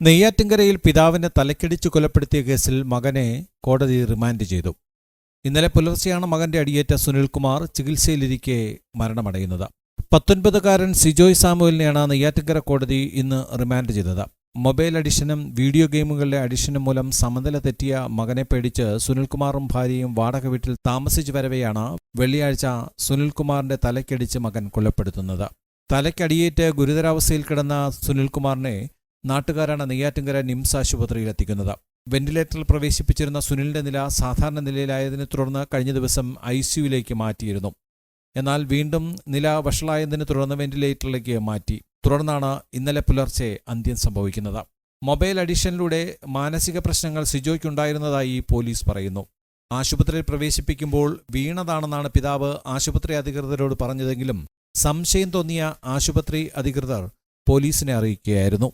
നെയ്യാറ്റിൻകരയിൽ പിതാവിനെ തലക്കടിച്ചു കൊലപ്പെടുത്തിയ കേസിൽ മകനെ കോടതി റിമാൻഡ് ചെയ്തു. ഇന്നലെ പുലർച്ചെയാണ് മകന്റെ അടിയേറ്റ സുനിൽകുമാർ ചികിത്സയിലിരിക്കെ മരണമടയുന്നത്. പത്തൊൻപതുകാരൻ സിജോയ് സാമുവലിനെയാണ് നെയ്യാറ്റിൻകര കോടതി ഇന്ന് റിമാൻഡ് ചെയ്തത്. മൊബൈൽ അഡിഷനും വീഡിയോ ഗെയിമുകളുടെ അഡിഷനും മൂലം സമനില തെറ്റിയ മകനെ പേടിച്ച് സുനിൽകുമാറും ഭാര്യയും വാടക വീട്ടിൽ താമസിച്ചു വരവെയാണ് വെള്ളിയാഴ്ച സുനിൽകുമാറിന്റെ തലക്കടിച്ച് മകൻ കൊലപ്പെടുത്തുന്നത്. തലയ്ക്കടിയേറ്റ് ഗുരുതരാവസ്ഥയിൽ കിടന്ന സുനിൽകുമാറിനെ നാട്ടുകാരാണ് നെയ്യാറ്റിൻകര നിംസ് ആശുപത്രിയിൽ എത്തിക്കുന്നത്. വെന്റിലേറ്ററിൽ പ്രവേശിപ്പിച്ചിരുന്ന സുനിലിന്റെ നില സാധാരണ നിലയിലായതിനെ തുടർന്ന് കഴിഞ്ഞ ദിവസം ഐ സിയുയിലേക്ക് മാറ്റിയിരുന്നു. എന്നാൽ വീണ്ടും നില വഷളായതിനെ തുടർന്ന് വെന്റിലേറ്ററിലേക്ക് മാറ്റി. തുടർന്നാണ് ഇന്നലെ പുലർച്ചെ അന്ത്യം സംഭവിക്കുന്നത്. മൊബൈൽ അഡിഷനിലൂടെ മാനസിക പ്രശ്നങ്ങൾ സിജോയ്ക്കുണ്ടായിരുന്നതായി പോലീസ് പറയുന്നു. ആശുപത്രിയിൽ പ്രവേശിപ്പിക്കുമ്പോൾ വീണതാണെന്നാണ് പിതാവ് ആശുപത്രി അധികൃതരോട് പറഞ്ഞതെങ്കിലും സംശയം തോന്നിയ ആശുപത്രി അധികൃതർ പോലീസിനെ അറിയിക്കുകയായിരുന്നു.